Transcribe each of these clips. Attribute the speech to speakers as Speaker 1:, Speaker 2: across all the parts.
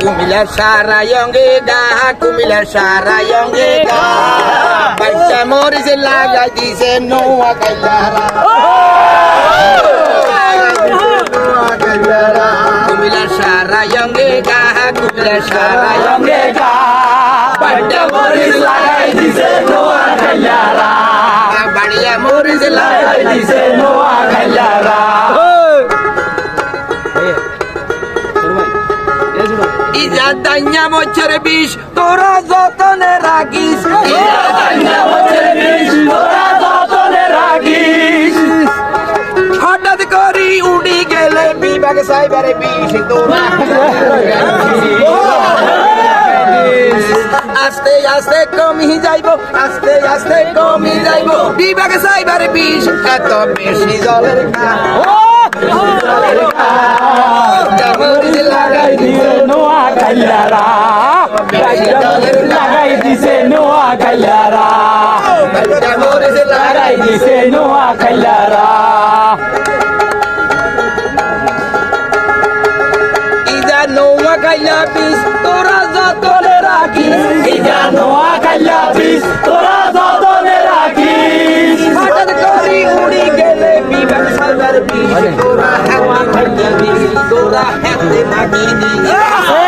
Speaker 1: কুমিল্লার সারা ইয়ঙ্গে গা কুমিল্লার সারা ইয়ঙ্গে গা বাচ্চা মরিছে লাগাই দিছে নোয়া কাইলারা কুমিল্লার সারা ইয়ঙ্গে গা কুমিল্লার সারা ইয়ঙ্গে গা বাচ্চা মরিছে লাগাই দিছে নোয়া কাইলারা বাড়িয়া মরিছে ইজা দাইয়া বছর বিষ তোরা যতনে রাখিস ইজা দাইয়া বছর বিষ তোরা যতনে রাখিস হঠাৎ করি উড়ি গেলে বিভাগ সাইবারে বিষ তোরা আস্তে আস্তে কমি যাইব আস্তে আস্তে কমি যাইব। বিভাগ সাইবার বিষ এত বেশি জলের খা লাগাই দিছে
Speaker 2: নোয়া
Speaker 1: মরিচ লাগাই
Speaker 2: দিছে নোয়া
Speaker 1: নৌমা খাইলা পিস তোরা যতনে রাখিস
Speaker 2: ইজা নোয়া কাইলা বিষ তোরা যতনে রাখিস
Speaker 1: হঠাৎ করি উড়ি গেলে বিভাগ সাইবার বিষ তোরা হাওয়া খাইলা বিষ তোরা হাতে নাকি দিস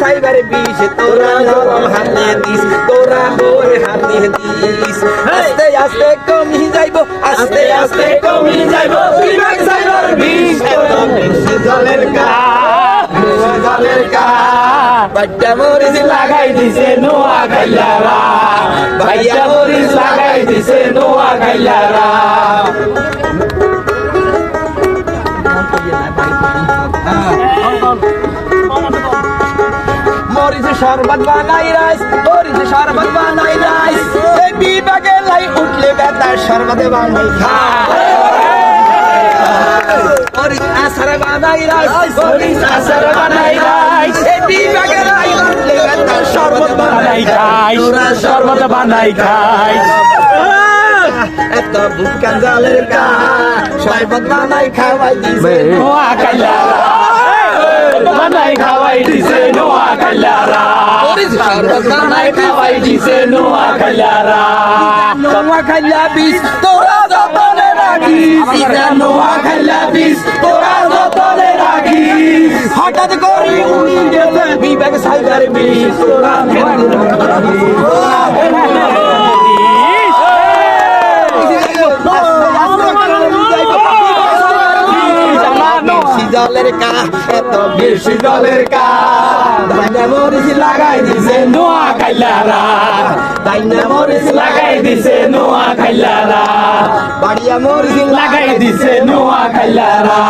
Speaker 2: সাইবারে বিষ, তোরা
Speaker 1: নরম হাতে দিস, তোরা মোর হাতে দিস। আস্তে আস্তে কমি যাইব, আস্তে আস্তে কমি যাইব, বিভাগ সাইবার বিষ। এত বেশি জলের কা জলের কা। বাচ্চা মরিস
Speaker 2: লাগাই দিছে, নোয়া কাইলারা ভাইয়া মরিস লাগাই দিছে, নোয়া কাইলারা
Speaker 1: মরিস শরবত বানাই রাইস মরিস শরবত বানাই রাইস। এই বিভাগে লাই উঠলে বেতা শরবত বানাই খা মরিস আসার বানাই রাইস মরিস আসার বানাই রাইস। এই বিভাগে লাই উঠলে বেতা শরবত
Speaker 2: বানাই খাই শরবত বানাই খাই
Speaker 1: এত বুকান জালের কা শরবত বানাই খাওয়াই দিছে।
Speaker 2: নোয়া কাইলারা বানাই খাওয়াই দিছে নোয়া
Speaker 1: মরিস শরবত বানাই
Speaker 2: খাওয়াই দিছে নোয়া কাইলারা
Speaker 1: নোয়া খাইলা বিষ তোরা যতনে রাখিস। নোয়া খাইলা বিষ তোরা যতনে রাখিস। হঠাৎ করে উনি গেলে বিবেক সাইবার বিষ তোরা জলের কা এত বেশি জলের কা। দাইনা মরিচ লাগাই দিছে
Speaker 2: নোয়া খাইলারা।
Speaker 1: দাইনা মরিচ
Speaker 2: লাগাই দিছে নোয়া খাইলারা।
Speaker 1: বাড়িয়া মরিচ
Speaker 2: লাগাই দিছে নোয়া
Speaker 1: খাইলারা।